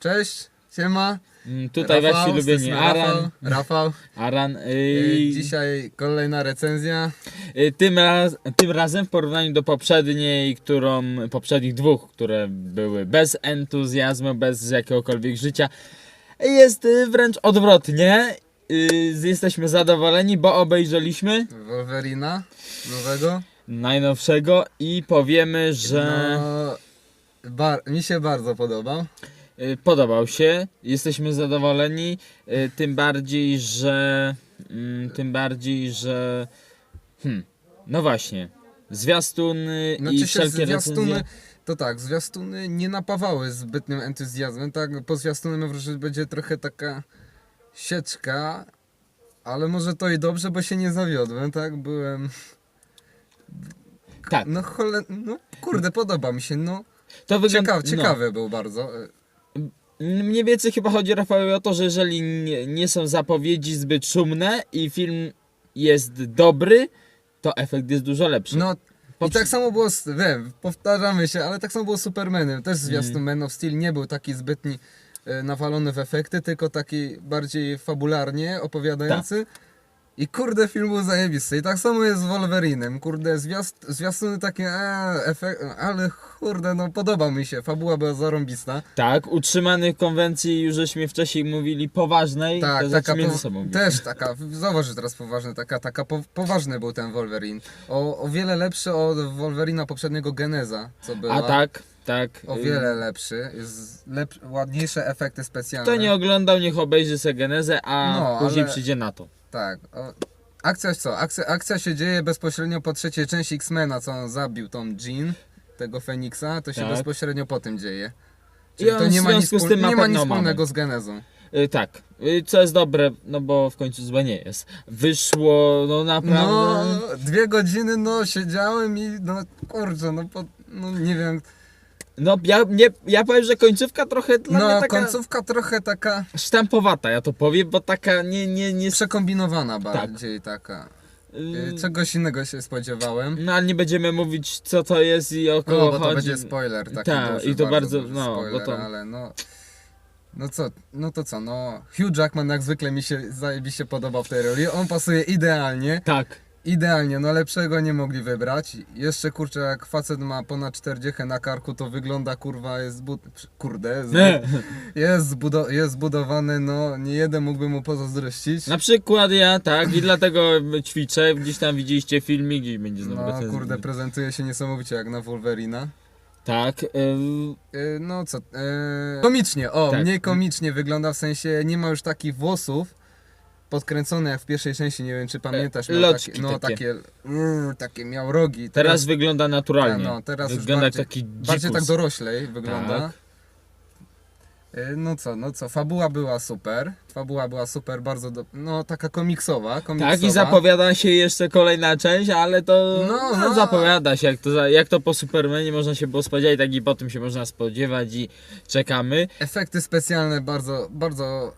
Cześć, siema. Mm, Tutaj Rafał, wasi strony Aran. Rafał. Rafał. Aran Y, y, Dzisiaj kolejna recenzja. y, tym, raz, tym razem w porównaniu do poprzedniej, którą, poprzednich dwóch, które były bez entuzjazmu, bez jakiegokolwiek życia, jest y, wręcz odwrotnie. Y, Jesteśmy zadowoleni, bo obejrzeliśmy Wolverina nowego. najnowszego i powiemy, że No, bar- mi się bardzo podobał. Y, podobał się. Jesteśmy zadowoleni, y, tym bardziej, że mm, tym bardziej, że hmm, no właśnie. Zwiastuny Znaczy i wszelkie zwiastuny, recenzje. to tak, zwiastuny nie napawały zbytnim entuzjazmem. Tak, po zwiastuny mam wrażenie, że będzie trochę taka sieczka, ale może to i dobrze, bo się nie zawiodłem, tak? Byłem. Tak, No chole... no kurde, podoba mi się, no. to wygląda. Ciekaw, ciekawy był bardzo. Mniej więcej chyba chodzi Rafał o to, że jeżeli nie, nie są zapowiedzi zbyt szumne i film jest dobry, to efekt jest dużo lepszy. No i tak samo było, z, wiem, powtarzamy się, ale tak samo było z Supermanem. Też zwiastun Mm. Man of Steel nie był taki zbytni e, nawalony w efekty, tylko taki bardziej fabularnie opowiadający. I kurde, film był zajebisty. I tak samo jest z Wolverinem. Kurde, zwiast, zwiastuny takie, e, efekt, ale kurde, no podoba mi się. Fabuła była zarąbista. Tak, utrzymanych konwencji już żeśmy wcześniej mówili poważnej, Tak, to taka między po, sobą. mówimy. też taka, zauważ, że teraz poważny, taka, taka po, poważny był ten Wolverine. O, o wiele lepszy od Wolverina poprzedniego Geneza, co była. A tak, tak. O wiele lepszy, jest lep... ładniejsze efekty specjalne. Kto nie oglądał, niech obejrzy sobie genezę, a No, później ale- przyjdzie na to. Tak. O... Akcja co? Akcja, akcja się dzieje bezpośrednio po trzeciej części X-Mena, co on zabił tą Jean, tego Feniksa, to się Tak. bezpośrednio po tym dzieje. I Czyli on to nie w ma, nic, związku z wspól- tym nie ma nic wspólnego z genezą. Y, tak, y, co jest dobre, no bo w końcu złe nie jest. Wyszło, no naprawdę... No, dwie godziny, no, siedziałem i no, kurczę, no, po, no nie wiem. No, ja, nie, ja powiem, że końcówka trochę dla mnie No, taka końcówka trochę taka sztampowata, ja to powiem, bo taka nie, nie, nie... przekombinowana bardziej taka. y, Y, Czegoś innego się spodziewałem. No, ale nie będziemy mówić, co to jest i o kogo No, bo to chodzi. będzie spoiler taki Tak, duży, i to bardzo, duży no, bo spoiler, to- ale no... No co, no to co, no Hugh Jackman jak zwykle mi się zajebiście podobał w tej roli, on pasuje idealnie, Tak, idealnie, no lepszego nie mogli wybrać. Jeszcze kurczę, jak facet ma ponad 40 na karku, to wygląda kurwa, jest zbud... kurde, jest, nie. jest, zbudo... jest zbudowany, no nie jeden mógłby mu pozazdrościć. Na przykład ja, tak, i dlatego ćwiczę, gdzieś tam widzieliście filmik i będzie znowu No kurde, prezentuje się niesamowicie jak na Wolverina. Tak, Yy, No co, yy, komicznie, o, Tak. mniej komicznie wygląda, w sensie nie ma już takich włosów podkręcone jak w pierwszej części, nie wiem czy pamiętasz, miał loczki takie, no takie. takie, mm, takie miał rogi. teraz wygląda naturalnie. no, teraz wygląda bardziej- jak taki dzikus. bardziej tak doroślej wygląda. Tak. Yy, No co, no co, fabuła była super, fabuła była super, bardzo, do... no taka komiksowa, komiksowa. Tak, i zapowiada się jeszcze kolejna część, ale to No, no, no. zapowiada się, jak to, jak to po Supermanie można się było spodziewać, tak i po tym się można spodziewać i czekamy. Efekty specjalne bardzo, bardzo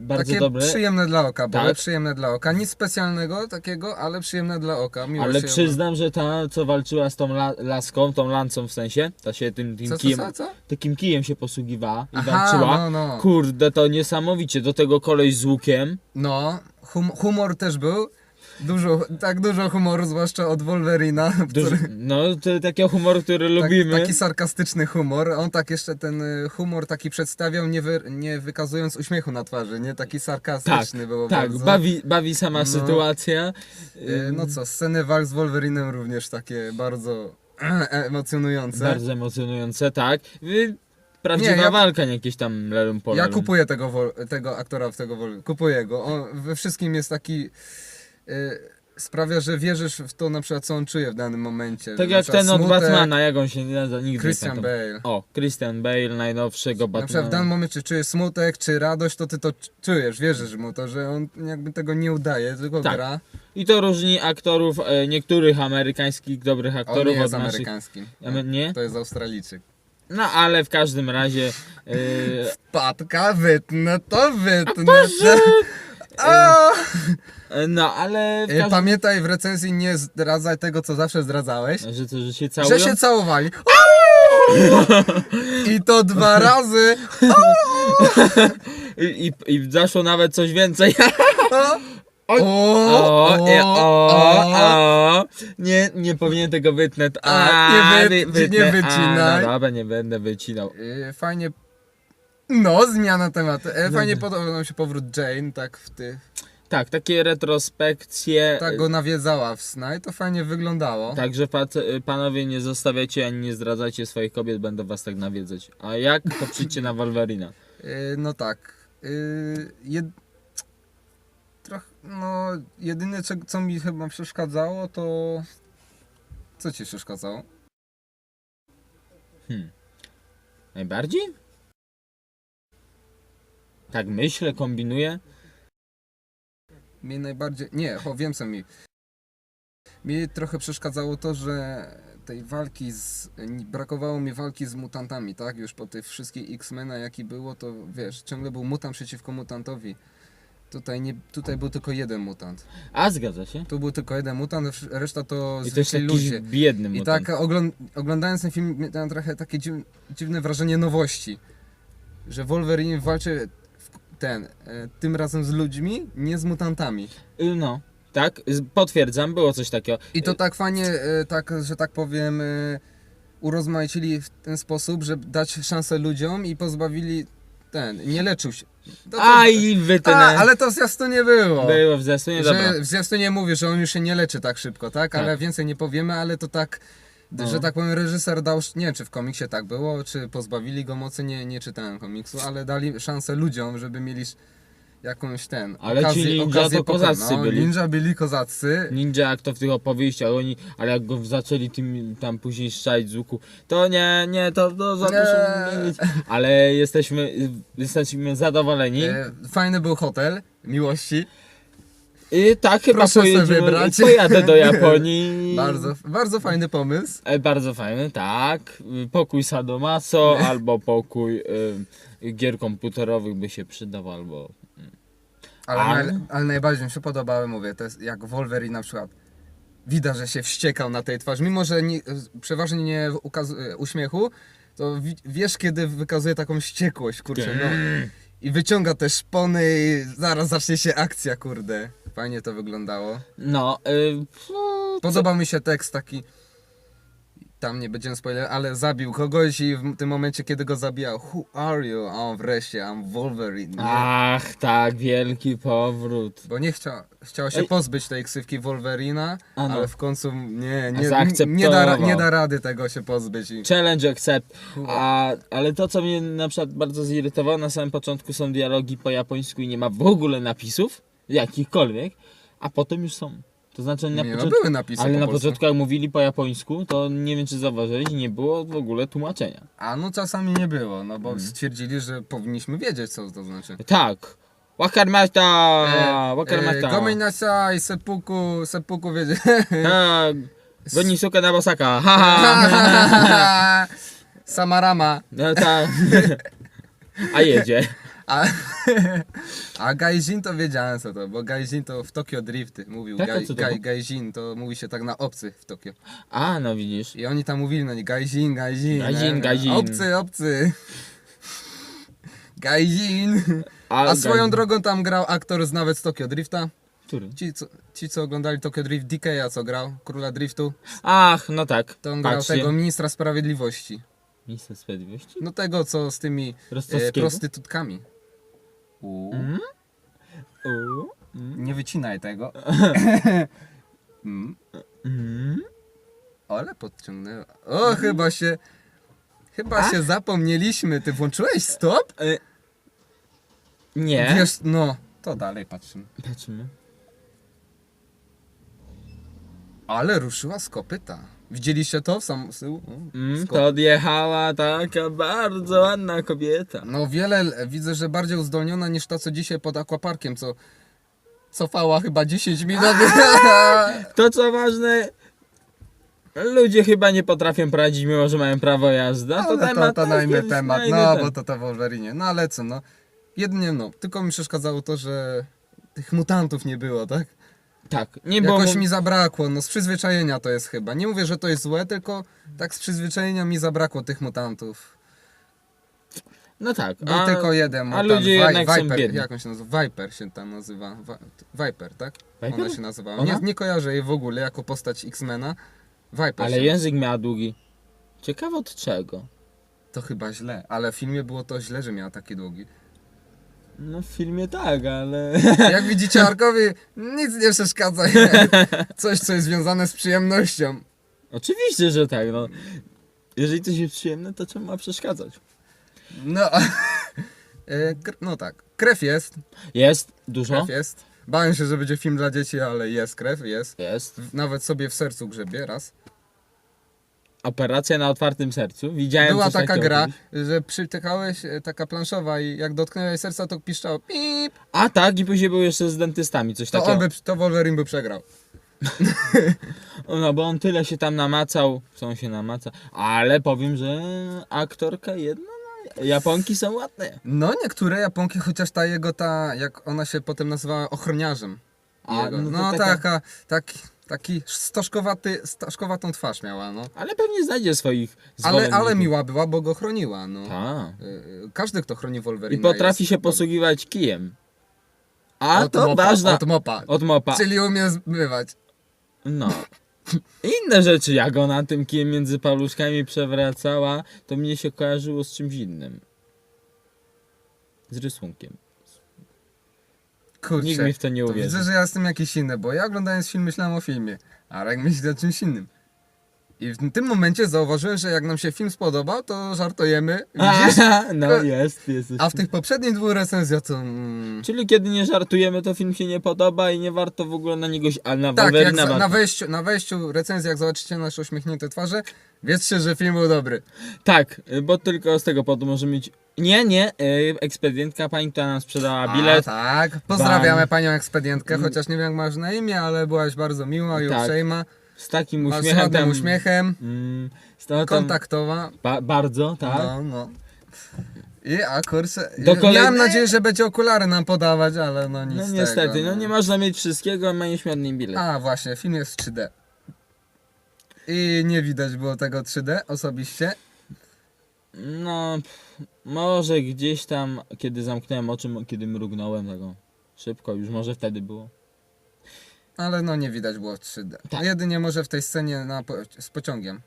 Bardzo takie dobre, przyjemne dla oka, były Tak. przyjemne dla oka, nic specjalnego takiego, ale przyjemne dla oka. Miło ale przyznam, że ta, co walczyła z tą la, laską, tą lancą w sensie, ta się tym, tym co, kijem, co, co? takim kijem się posługiwała i Aha, walczyła. no, no. Kurde, to niesamowicie, do tego kolej z łukiem. No, hum, humor też był. Dużo, tak dużo humoru, zwłaszcza od Wolverina. Duży, który, no, to takiego humoru, który tak, lubimy. taki sarkastyczny humor. On tak jeszcze ten y, humor taki przedstawiał, nie, wy, nie wykazując uśmiechu na twarzy, nie? Taki tak, sarkastyczny było tak, bardzo. bawi, bawi sama No. sytuacja. Y, No co, sceny walk z Wolverinem również takie bardzo emocjonujące. Bardzo emocjonujące, tak. Prawdziwa Nie, ja- walka, nie jakieś tam lelum po Ja kupuję tego, tego aktora w tego. Kupuję go. On we wszystkim jest taki... Y, sprawia, że wierzysz w to na przykład co on czuje w danym momencie. Tak jak ten od smutek, Batmana, jak on się nie nazywa, nigdy Christian nie. Bale. O, Christian Bale, najnowszego Na przykład w Batmana. danym momencie czujesz smutek czy radość, to ty to cz- czujesz, wierzysz mu to, że on jakby tego nie udaje, tylko Tak. gra. I to różni aktorów, e, niektórych amerykańskich dobrych A on aktorów nie jest od naszych... amerykański. Ame- nie? To jest Australijczyk. No ale w każdym razie... E, Patka, wytnę to, wytnę. O! e, no ale w E, każdym... Pamiętaj w recenzji nie zdradzaj tego, co zawsze zdradzałeś. Że to, że się całują? Że się całowali. I to dwa razy. I, i, I zaszło nawet coś więcej. O, O, o, nie, o, o. o. Nie, nie powinien tego wytnąć. A, nie wy- wy- nie wycinaj. A, no dobra, nie będę wycinał. Fajnie. No, zmiana tematu. E, Fajnie podobał nam się powrót Jane, tak w tych. Tak, takie retrospekcje. Tak go nawiedzała w sna i to fajnie wyglądało. Także pac- panowie nie zostawiacie ani nie zdradzajcie swoich kobiet, będą was tak nawiedzać. A jak? To przyjdźcie na Wolverina. Y, No tak. Y, Jed... Troch... No, jedyne co, co mi chyba przeszkadzało to... Co ci przeszkadzało? Hmm. Najbardziej? Tak myślę, kombinuję. Mi najbardziej... Nie, o, wiem co mi... Mi trochę przeszkadzało to, że tej walki z... Brakowało mi walki z mutantami, tak? Już po tych wszystkich X-Mena jaki było, to wiesz, ciągle był mutant przeciwko mutantowi. Tutaj, nie, tutaj był tylko jeden mutant. A zgadza się. Tu był tylko jeden mutant, reszta to I to jest ludzie. biedny I mutant. tak ogląd oglądając ten film miałem trochę takie dziw dziwne wrażenie nowości. Że Wolverine walczy ten, e, tym razem z ludźmi, nie z mutantami. Y, No, tak, potwierdzam, było coś takiego. I to tak fajnie, e, tak, że tak powiem, e, urozmaicili w ten sposób, że dać szansę ludziom i pozbawili ten, nie leczył się. To, to, Aj, wytnę. A, ale to w zwiastunie było. Było w zwiastunie, dobra. Że w zwiastunie mówi, że on już się nie leczy tak szybko, tak? Ale Tak. więcej nie powiemy, ale to tak, No. że tak powiem, reżyser dał, nie wiem czy w komiksie tak było, czy pozbawili go mocy, nie, nie czytałem komiksu, ale dali szansę ludziom, żeby mieli jakąś ten, Ale okazję, ci ninja okazję to kozaccy no, byli. Ninja byli kozaccy. Ninja jak to w tych opowieściach, oni, ale jak go zaczęli tym tam później strzelić z łuku, to nie, nie, to, to za dużo Nie. nie mieć. Ale jesteśmy, jesteśmy zadowoleni. E, fajny był hotel miłości, I tak chyba Proszę sobie pojedziemy, wybrać. pojadę do Japonii. bardzo, bardzo fajny pomysł. E, Bardzo fajny, tak. Pokój Sadomaso albo pokój y, gier komputerowych by się przydał, albo... Ale, Ale- naj, ale najbardziej mi się podobały, mówię, to jest jak Wolverine na przykład. Widać, że się wściekał na tej twarzy, mimo że nie, przeważnie nie ukazuje uśmiechu, to wi, wiesz kiedy wykazuje taką wściekłość, kurczę, no. I wyciąga te szpony i zaraz zacznie się akcja, kurde. Fajnie to wyglądało. No, y, fu- Podobał mi się tekst taki, tam nie będziemy spoiler, ale zabił kogoś i w tym momencie, kiedy go zabijał, who are you? A on wreszcie, I'm Wolverine. Nie? Ach, tak, wielki powrót. Bo nie chciał, chciał się Ej. pozbyć tej ksywki Wolverina, A no. ale w końcu nie, nie, Zaakceptował. nie, da, nie da rady tego się pozbyć. I... Challenge accept. A, ale to, co mnie na przykład bardzo zirytowało, na samym początku są dialogi po japońsku i nie ma w ogóle napisów, jakichkolwiek, a potem już są. To znaczy na nie, no początku... były napisy Ale po na polsku. początku jak mówili po japońsku, to nie wiem czy zauważyłeś, nie było w ogóle tłumaczenia. A no czasami nie było, no bo Mhm. stwierdzili, że powinniśmy wiedzieć co to znaczy. Tak. Wakarimata! E, Wakarimata! Gomej nasai, seppuku, seppuku wiedzie. Tak. Gonisuka Nabosaka! Ha, ha. Samarama. No tak. A jedzie. A, a Gaijin to wiedziałem co to, bo Gaijin to w Tokio Drifty mówił. Tak, a Gai, co to gai? Gaijin to mówi się tak na obcy w Tokio. A, no widzisz. I oni tam mówili na nie Gaijin, Gaijin. Gaijin, nie? Gaijin. Obcy, obcy. Gaijin. A, A swoją Gaijin. drogą tam grał aktor z nawet z Tokio Drifta. Który? Ci co, ci, co oglądali Tokio Drift, DK, co grał, Króla Driftu, Ach, no tak. to on grał Patrzcie. tego ministra sprawiedliwości. Minister Sprawiedliwości? No tego, co z tymi e, prostytutkami. U. Mm? U? Nie wycinaj tego. mm. Mm? Ale podciągnęła. O, chyba się... Chyba A? się zapomnieliśmy. Ty włączyłeś stop? E, nie. Wiesz, no. To dalej patrzymy. Patrzymy. Ale ruszyła z kopyta. Widzieliście to w sam z tyłu? O, Mm, to odjechała taka bardzo ładna kobieta. No wiele, widzę, że bardziej uzdolniona niż ta, co dzisiaj pod akwaparkiem, co cofała chyba 10 minut. To co ważne, ludzie chyba nie potrafią prowadzić, mimo że mają prawo jazdy. A to Ale temat, to, to jest temat, no temat. bo to to Wolverine. No ale co, no. Jedynie no, tylko mi przeszkadzało to, że tych mutantów nie było, tak? Tak, nie było... Jakoś mi zabrakło, no z przyzwyczajenia to jest chyba. Nie mówię, że to jest złe, tylko tak z przyzwyczajenia mi zabrakło tych mutantów. No tak. Był a, tylko jeden. a tam ludzie Vi- jednak są Viper, biedni. Jak on się nazywa? Viper się tam nazywa. Vi- Viper, tak? Viper? Ona się nazywała. Ona? Nie, nie kojarzę jej w ogóle jako postać X-Mena. Viper Ale się język miała długi. Ciekawe od czego. To chyba źle, ale w filmie było to źle, że miała taki długi. No w filmie tak, ale... Jak widzicie, Arkowi nic nie przeszkadza. Coś, co jest związane z przyjemnością. Oczywiście, że tak, no. Jeżeli coś jest przyjemne, to czemu ma przeszkadzać? No, e, kr- no tak. Krew jest, Jest, dużo. krew jest. Bałem się, że będzie film dla dzieci, ale jest krew, jest. Jest. Nawet sobie w sercu grzebie, raz. Operacja na otwartym sercu. Widziałem Była taka gra, że przytykałeś, e, taka planszowa i jak dotknęłeś serca, to piszczało pip. A tak, i później był jeszcze z dentystami, coś To takiego. on by, to Wolverine by przegrał. No bo on tyle się tam namacał, co on się namaca. Ale powiem, że aktorka jedna, no, Japonki są ładne. No, niektóre Japonki, chociaż ta jego, ta, jak ona się potem nazywała ochroniarzem. A, Jego. no no taka- taka, taki, taki stożkowaty, stożkowatą twarz miała, no. Ale pewnie znajdzie swoich Ale, ale miła była, bo go chroniła, no. Tak. Y, y, Każdy, kto chroni I Wolverine potrafi się posługiwać kijem. A to mopa, ważna... Od mopa. Od mopa. Czyli umie zmywać. No. Inne rzeczy, jak ona tym kijem między paluszkami przewracała, to mnie się kojarzyło z czymś innym. Z rysunkiem. Kurczę. Nikt mi w to nie to uwierzy. widzę, że ja jestem jakiś inny, bo ja oglądając film myślałem o filmie, a Rek myśli o czymś innym. I w tym momencie zauważyłem, że jak nam się film spodobał, to żartujemy, widzisz? no jest, jest. A w tych poprzednich dwóch recenzjach to... Mm, Czyli kiedy nie żartujemy, to film się nie podoba i nie warto w ogóle na niego... A na tak, jak na, wejściu, na wejściu recenzji, jak zobaczycie nasze uśmiechnięte twarze, wiedzcie, że film był dobry. Tak, bo tylko z tego powodu może mieć... Nie, nie, yy, ekspedientka pani, która nam sprzedała bilet. A, tak. Pozdrawiamy panią ekspedientkę, chociaż nie wiem jak masz na imię, ale byłaś bardzo miła i Tak. uprzejma. Z takim uśmiechem. ładnym tam- uśmiechem, Mm, z tam, kontaktowa. ba bardzo, tak. No, no. I a kurczę, Do miałem kolejnej- nadzieję, że będzie okulary nam podawać, ale no nic No z niestety, tego, no nie można mieć wszystkiego, a ma nieśmiadny bilet. A właśnie, film jest w 3D. I nie widać było tego 3D osobiście. No, może gdzieś tam, kiedy zamknąłem oczy, kiedy mrugnąłem tego szybko, już może wtedy było. Ale no nie widać było 3D. Tak. Jedynie może w tej scenie na po z pociągiem.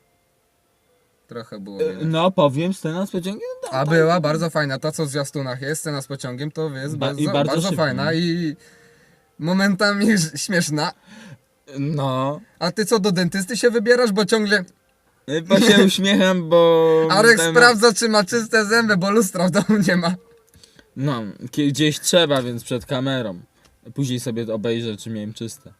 Trochę było E, widać. No, powiem, scena z pociągiem. No, A była bardzo fajna. To co w zwiastunach jest, scena z pociągiem, to jest Ba- bardzo, i bardzo bardzo, szybko. fajna i momentami ż- śmieszna. No, A ty co do dentysty się wybierasz, bo ciągle e, bo się uśmiecham, bo... Arek ten- sprawdza czy ma czyste zęby, bo lustra w domu nie ma. No, gdzieś trzeba, więc przed kamerą. Później sobie obejrzę, czy miałem czyste.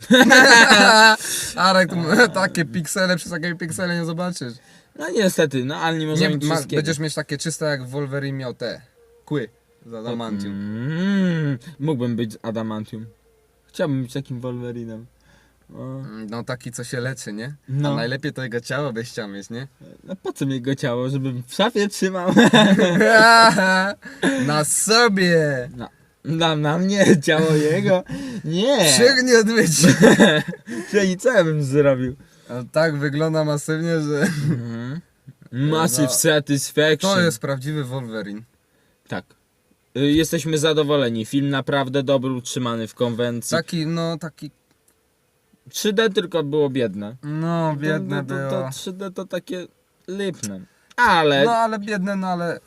Arek, takie piksele, przez takie piksele nie zobaczysz. No niestety, no ale nie można Nie, mieć ma, wszystkiego. będziesz mieć takie czyste jak Wolverine miał te kły z adamantium. Mm, mógłbym być adamantium. Chciałbym być takim Wolverinem. O, No taki co się leczy, nie? No. A najlepiej to jego ciało byś chciał mieć, nie? no po co mi go ciało, żebym w szafie trzymał? Na sobie! No, na, na mnie ciało jego? Nie! Przygnie odmyć! Czyli co ja bym zrobił? A tak wygląda masywnie, że Mhm. Massive No. satisfaction. to jest prawdziwy Wolverine. Tak. Y, Jesteśmy zadowoleni. Film naprawdę dobry, utrzymany w konwencji. Taki, no taki, 3D tylko było biedne. no biedne to, to, było. to 3D to takie lipne. Ale No ale biedne, no ale...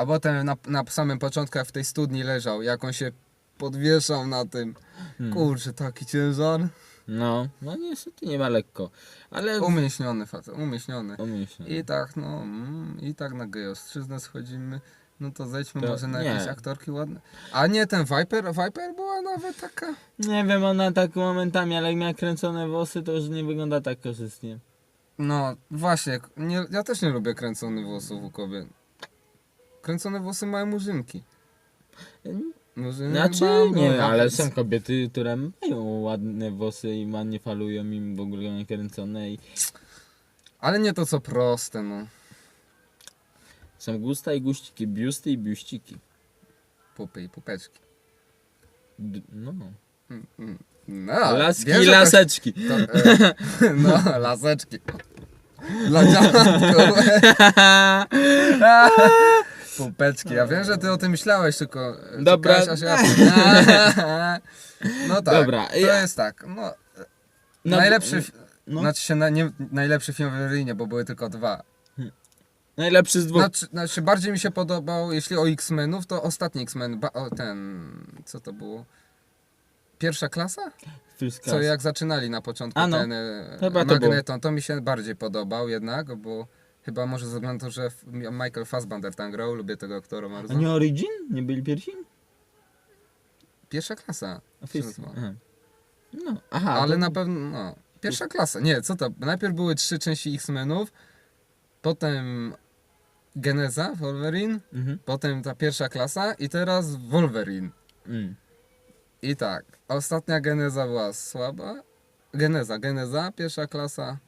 A potem na, na samym początku jak w tej studni leżał, jak on się podwieszał na tym. Hmm. Kurczę, taki ciężar. no, no niestety nie ma lekko. Ale Umieśniony facet, umieśniony. umyślę. I tak, no, mm, i tak na gejostrzyznę schodzimy. No to zejdźmy To może na nie. jakieś aktorki ładne. A nie, ten Viper, Viper była nawet taka... Nie wiem, ona tak momentami, ale jak miała kręcone włosy, to już nie wygląda tak korzystnie. No, właśnie, nie, ja też nie lubię kręconych włosów u kobiet. Kręcone włosy mają murzynki. Murzyny Znaczy mają nie, ale są kobiety, które mają ładne włosy i ładnie falują im w ogóle nie kręcone i Ale nie to co proste, no. są gusta i guściki, biusty i biuściki. Pupy i pupeczki. D- no. Mm, mm. No, Laski wiesz, i laseczki. To, e, no, laseczki. Dla dziadków. Półpeczki. Ja wiem, że ty o tym myślałeś, tylko Dobra. czekałeś, aż ja... No tak, Dobra, to ja- jest tak. No, No, najlepszy, no. znaczy się na, nie, najlepszy film w Wolverine, bo były tylko dwa. Najlepszy z dwóch. Znaczy, znaczy bardziej mi się podobał, jeśli o X-Menów, to ostatni X-Men, ba- o, ten, co to było? Pierwsza klasa? Co jak zaczynali na początku A no, ten e, chyba to Magneton, to, mi się bardziej podobał jednak, bo chyba może ze względu, na to, że Michael Fassbender tam grał, lubię tego aktora bardzo. A nie Origin? Nie byli pierwsi? Pierwsza klasa. A się First... nazywa. Aha. No, aha. Ale to... na pewno, no, pierwsza klasa. Nie, co to? Najpierw były trzy części X-Menów, potem Geneza, Wolverine, Mhm. potem ta pierwsza klasa i teraz Wolverine. Mm. I tak, ostatnia geneza była słaba. Geneza, geneza, pierwsza klasa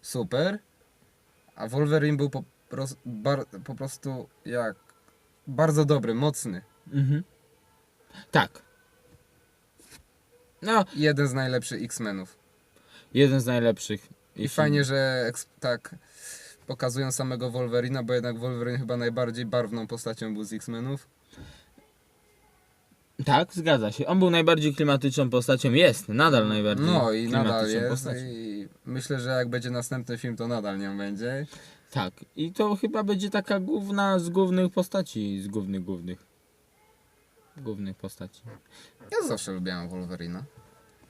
super. A Wolverine był po, bar, po prostu jak bardzo dobry, mocny. Mhm. Tak. No, Jeden z najlepszych X-Menów. jeden z najlepszych. I fajnie, że tak pokazują samego Wolverina, bo jednak Wolverine chyba najbardziej barwną postacią był z X-Menów. Tak, zgadza się. On był najbardziej klimatyczną postacią. Jest, nadal najbardziej No i nadal jest. postacią. I myślę, że jak będzie następny film, to nadal nią będzie. Tak. I to chyba będzie taka główna z głównych postaci. Z głównych, głównych. Głównych postaci. Ja zawsze lubiłem Wolverina.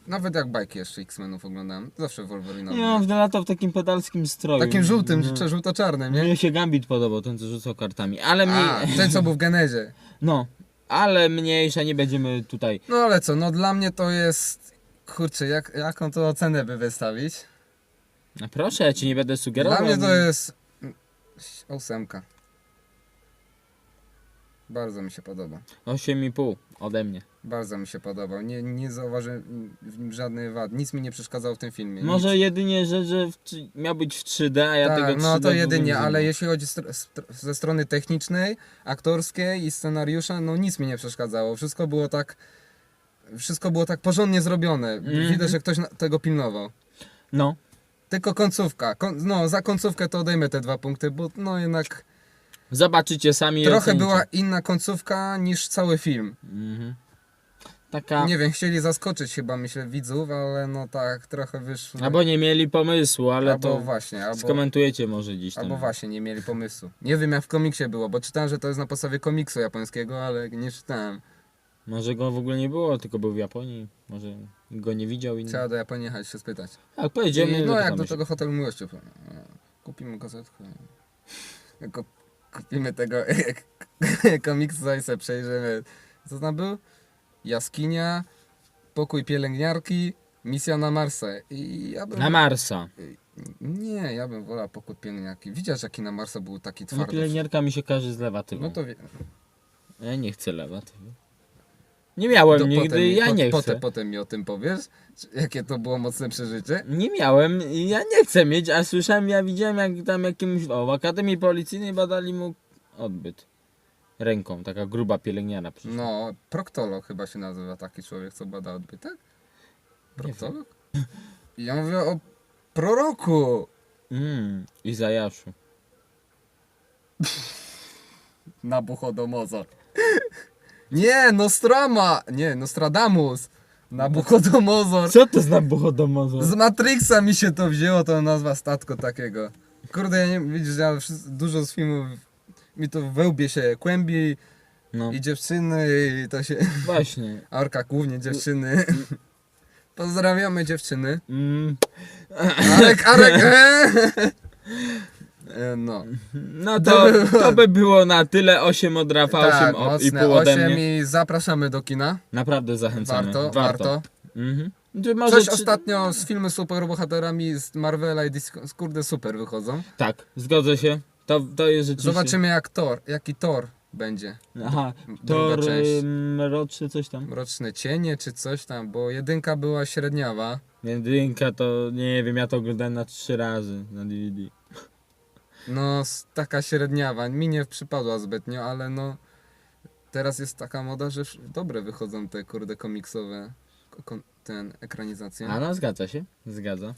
Nawet jak bajki jeszcze X-Menów oglądałem, zawsze Wolverina Nie, on latał w takim pedalskim stroju. Takim żółtym, No. czy żółto-czarnym, nie? Mnie się Gambit podobał, ten co rzucał kartami. Ale. A, ten co był w Genezie. No. Ale mniejsza, nie będziemy tutaj... No ale co, no dla mnie to jest... Kurczę, jak, jaką to ocenę by wystawić? No proszę, ja ci nie będę sugerował. Dla mnie to jest... mm, Ósemka. Bardzo mi się podoba. 8,5 ode mnie. Bardzo mi się podobał. Nie, nie zauważyłem w nim żadnych wad. Nic mi nie przeszkadzało w tym filmie. Może Nic. jedynie, że, że w, miał być w 3D, a ja tak, tego 3D no to jedynie, nie ale jeśli chodzi str- ze strony technicznej, aktorskiej i scenariusza, no nic mi nie przeszkadzało. Wszystko było tak, wszystko było tak porządnie zrobione. Mhm. Widać, że ktoś tego pilnował. No, Tylko końcówka. Kon- no, za końcówkę to odejmę te dwa punkty, bo no jednak zobaczycie sami trochę ocenicie. była inna końcówka niż cały film. Mhm. Taka... Nie wiem, chcieli zaskoczyć chyba, myślę, widzów, ale no tak, trochę wyszło. Albo nie mieli pomysłu, ale albo to właśnie, albo, skomentujecie może dziś tam. albo właśnie nie mieli pomysłu. Nie wiem jak w komiksie było, bo czytałem, że to jest na podstawie komiksu japońskiego, ale nie czytałem. Może go w ogóle nie było, tylko był w Japonii. Może go nie widział i... Trzeba do Japonii jechać się spytać. Tak, pojedziemy. I, no jak do się. tego hotelu miłości. Kupimy gazetkę. Kupimy tego komiksa i sobie przejrzymy. Co tam był? Jaskinia, pokój pielęgniarki, misja na Marsa. I ja bym... Na Marsa. Nie, ja bym wolał pokój pielęgniarki. Widziałeś jaki na Marsa był taki No twardy? pielęgniarka mi się każe z lewatywą. No to wie... Ja nie chcę lewatywy. Nie miałem to nigdy, potem, ja po- nie chcę. Potem, potem mi o tym powiesz, jakie to było mocne przeżycie. Nie miałem, ja nie chcę mieć, a słyszałem, ja widziałem jak tam jakimś, o, w Akademii Policyjnej badali mu odbyt. Ręką, taka gruba pielęgniara przyszła. No, proktolog chyba się nazywa taki człowiek, co bada odbyt, tak? Proktolog? Ja mówię o proroku. Mm, Izajaszu. Nabuchodonosor. Nie, Nostrama! Nie, Nostradamus. Nabuchodonosor. Co to zna Buchodomozor? Z Matrixa mi się to wzięło, to nazwa statku takiego. Kurde, ja nie widzisz, ja dużo z filmów mi to we łbie się kłębi No, i dziewczyny i to się... właśnie. A Orka głównie dziewczyny. Pozdrawiamy dziewczyny. Mm, Arek, Arek! e! E, No. no to, to by było na tyle. 8 od Rafała, 8 Tak, od, i mocne pół ode 8 mnie. i zapraszamy do kina. Naprawdę zachęcamy. Warto, warto. Mhm. Czy może Coś czy- ostatnio z filmy superbohaterami z Marvela i DC, kurde super wychodzą. Tak, zgodzę się. To, to jest rzeczywiście... Zobaczymy jak Thor, jaki Thor będzie. Aha, Tor część. ym, roczny coś tam. Mroczne cienie czy coś tam, bo jedynka była średniawa. Jedynka to nie wiem, ja to oglądałem na trzy razy na DVD. No taka średniawa, mi nie przypadła zbytnio, ale no teraz jest taka moda, że dobre wychodzą te kurde komiksowe ten ekranizacje. A no zgadza się, zgadza.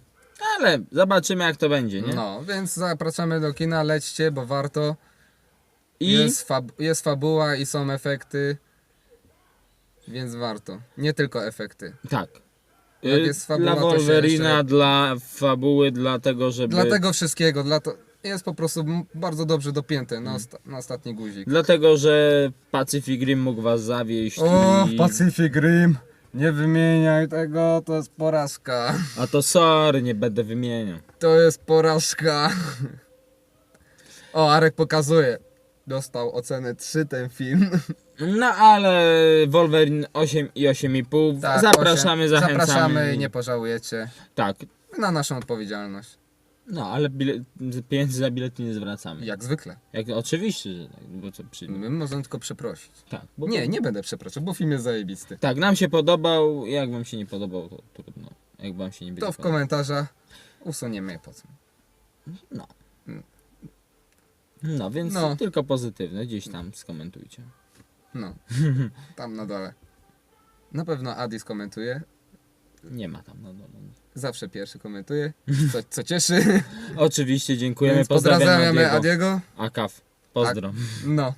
Ale zobaczymy jak to będzie, nie? No, więc zapraszamy do kina, lećcie, bo warto. I Jest, fab- jest fabuła i są efekty, więc warto. Nie tylko efekty. tak. Jak Y, jest fabuła, dla Wolverina, jeszcze- dla fabuły, dlatego żeby... Dla tego wszystkiego, dla to jest po prostu bardzo dobrze dopięte na, osta- na ostatni guzik. Dlatego, że Pacific Rim mógł was zawieść O, i... Pacific Rim! Nie wymieniaj tego, to jest porażka. A to sorry, nie będę wymieniał. To jest porażka. O, Arek pokazuje. Dostał ocenę 3 ten film. No ale Wolverine 8 i 8,5. Tak, zapraszamy, osiem. zachęcamy. Zapraszamy, nie pożałujecie. Tak. Na naszą odpowiedzialność. No, ale bilet, pieniędzy za bilet nie zwracamy. Jak zwykle. Jak, oczywiście, że tak, bo co przy... My możemy tylko przeprosić. Tak, bo Nie, nie będę przepraszał, bo film jest zajebisty. Tak, nam się podobał, jak wam się nie podobał, to trudno. Jak wam się nie To w podobał. komentarzach usuniemy po co. No, więc No. tylko pozytywne, gdzieś tam skomentujcie. No. Tam na dole. Na pewno Adi skomentuje. Nie ma tam, no, no, no. Zawsze pierwszy komentuje. Co, co cieszy. Oczywiście, dziękujemy, Więc pozdrawiamy Adiego. Akaf, pozdro. No.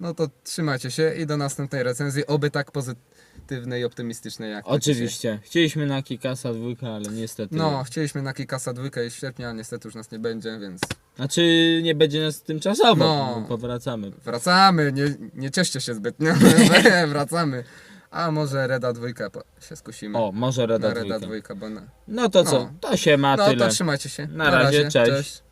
No to trzymajcie się i do następnej recenzji. Oby tak pozytywnej i optymistycznej jak dzisiaj. Oczywiście, chcieliśmy na Kikasa dwójkę, ale niestety... No, chcieliśmy na Kikasa dwójkę i w sierpniu, ale niestety już nas nie będzie, więc Znaczy, nie będzie nas tymczasowo, No. no. powracamy. wracamy. Nie, nie cieszcie się zbytnio. wracamy. A może Reda dwójka po- się skusimy. O, może Reda na Reda dwójka. dwójka, bo na... No to co, No. to się ma No tyle. to trzymajcie się. Na razie, cześć.